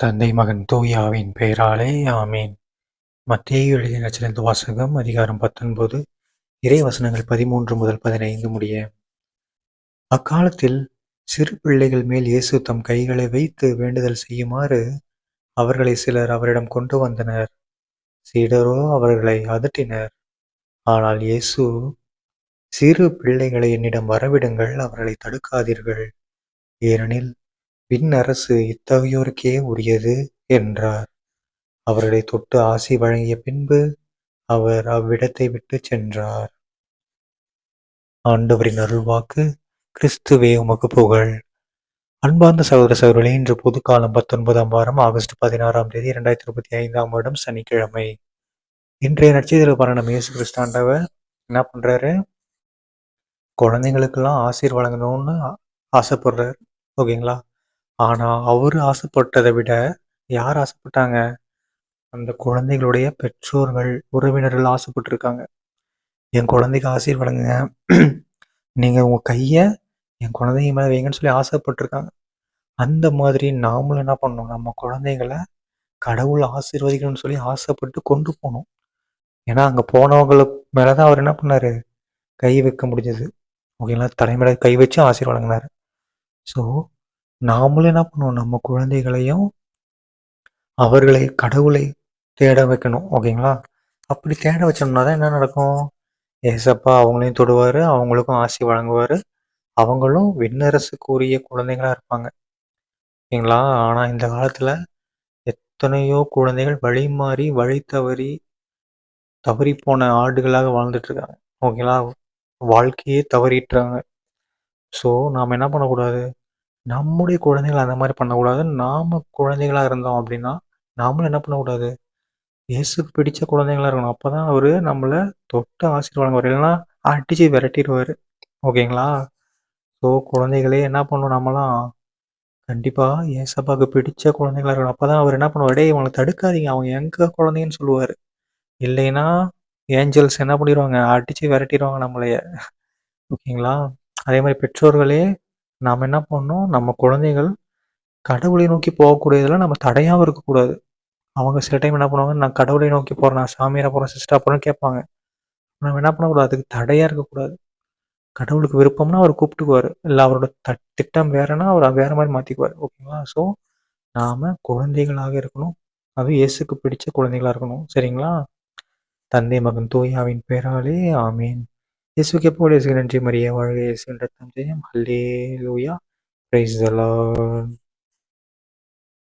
தந்தை மகன் தூயாவின் பெயராலே ஆமேன். மத்திய எழுதிய நச்சிலிருந்து வாசகம் அதிகாரம் பத்தொன்பது இறை வசனங்கள் பதிமூன்று முதல் பதினைந்து முடிய. அக்காலத்தில் சிறு பிள்ளைகள் மேல் இயேசு தம் கைகளை வைத்து வேண்டுதல் செய்யுமாறு அவர்களை சிலர் அவரிடம் கொண்டு வந்தனர். சீடரோ அவர்களை அதட்டினர். ஆனால் இயேசு சிறு பிள்ளைகளை என்னிடம் வரவிடுங்கள் அவர்களை தடுக்காதீர்கள். ஏனெனில் விண்ணரசு இத்தகையோருக்கே உரியது என்றார். அவர்களை தொட்டு ஆசி வழங்கிய பின்பு அவர் அவ்விடத்தை விட்டு சென்றார். ஆண்டவரின் அருள்வாக்கு கிறிஸ்துவே உமக்கு புகழ். அன்பார்ந்த சகோதர சகோதரர்களே இன்று பொதுக்காலம் பத்தொன்பதாம் வாரம் ஆகஸ்ட் பதினாறாம் தேதி இரண்டாயிரத்தி இருபத்தி ஐந்தாம் வருடம் சனிக்கிழமை. இன்றைய நட்சத்திர பரணம் இயேசு கிறிஸ்தாண்டவர் என்ன பண்றாரு? குழந்தைங்களுக்கெல்லாம் ஆசீர் வழங்கணும்னு ஆசைப்படுறாரு. ஓகேங்களா? ஆனா அவரு ஆசைப்பட்டதை விட யார் ஆசைப்பட்டாங்க? அந்த குழந்தைகளுடைய பெற்றோர்கள் உறவினர்கள் ஆசைப்பட்டிருக்காங்க. என் குழந்தைக்கு ஆசீர் வழங்குங்க நீங்க உங்க கைய என் குழந்தைங்க மேல வைங்கன்னு சொல்லி ஆசைப்பட்டிருக்காங்க. அந்த மாதிரி நாமளும் என்ன பண்ணணும்? நம்ம குழந்தைங்களை கடவுள் ஆசீர்வதிக்கணும்னு சொல்லி ஆசைப்பட்டு கொண்டு போகணும். ஏன்னா அங்க போனவங்களுக்கு மேலதான் அவர் என்ன பண்ணாரு? கை வைக்க முடிஞ்சது. ஓகேங்களா? தலைமையில கை வச்சு ஆசீர் வழங்குனாரு ஸோ நாமளும் என்ன பண்ணுவோம்? நம்ம குழந்தைகளையும் அவர்களை கடவுளை தேட வைக்கணும் ஓகேங்களா? அப்படி தேட வச்சோம்னா தான் என்ன நடக்கும்? ஏசப்பா அவங்களையும் தொடுவார் அவங்களுக்கும் ஆசி வழங்குவார். அவங்களும் விண்ணரசுக்குரிய குழந்தைகளாக இருப்பாங்க. ஓகேங்களா? ஆனால் இந்த காலத்தில் எத்தனையோ குழந்தைகள் வழி மாறி வழி தவறி தவறி போன ஆடுகளாக வாழ்ந்துட்டு இருக்காங்க. ஓகேங்களா? வாழ்க்கையே தவறிட்டுறாங்க. ஸோ நாம் என்ன பண்ணக்கூடாது? நம்முடைய குழந்தைகள் அந்த மாதிரி பண்ணக்கூடாது. நாம குழந்தைகளா இருந்தோம் அப்படின்னா நாமளும் என்ன பண்ணக்கூடாது? இயேசுக்கு பிடிச்ச குழந்தைங்களா இருக்கணும். அப்பதான் அவரு நம்மளை தொட்டு ஆசீர்வாதம் இல்லைன்னா அடிச்சு விரட்டிடுவாரு. ஓகேங்களா? ஸோ குழந்தைகளே என்ன பண்ணணும்? நம்மலாம் கண்டிப்பாக ஏசப்பாக்கு பிடிச்ச குழந்தைங்களா இருக்கணும். அப்பதான் அவர் என்ன பண்ணுவார்? இவங்களை தடுக்காதீங்க. அவங்க எங்கே குழந்தைங்கன்னு சொல்லுவார். இல்லைன்னா ஏஞ்சல்ஸ் என்ன பண்ணிடுவாங்க? அடிச்சு விரட்டிடுவாங்க நம்மளைய. ஓகேங்களா? அதே மாதிரி பெற்றோர்களே நாம் என்ன பண்ணணும்? நம்ம குழந்தைகள் கடவுளை நோக்கி போகக்கூடியதில் நம்ம தடையாகவும் இருக்கக்கூடாது. அவங்க சில டைம் என்ன பண்ணுவாங்க நான் கடவுளை நோக்கி போகிறேன் நான் சாமியாக போகிறேன் சிஸ்டா போகிறேன்னு கேட்பாங்க. நம்ம என்ன பண்ணக்கூடாது? அதுக்கு தடையாக இருக்கக்கூடாது. கடவுளுக்கு விருப்பம்னா அவர் கூப்பிட்டுக்குவார். இல்லை அவரோட த திட்டம் வேறன்னா, அவர் வேற மாதிரி மாற்றிக்குவார் ஓகேங்களா ஸோ நாம் குழந்தைகளாக இருக்கணும். அது இயேசுக்கு பிடிச்ச குழந்தைகளாக இருக்கணும். சரிங்களா? தந்தை மகன் தூயாவின் பேராலே ஆமீன். இயேசுக்கு எப்போ இயேசு நன்றி மரியா வாழ்க இயேசு ரத்தம் ஜெயம் ஹல்லே லூயா பிரைஸ் த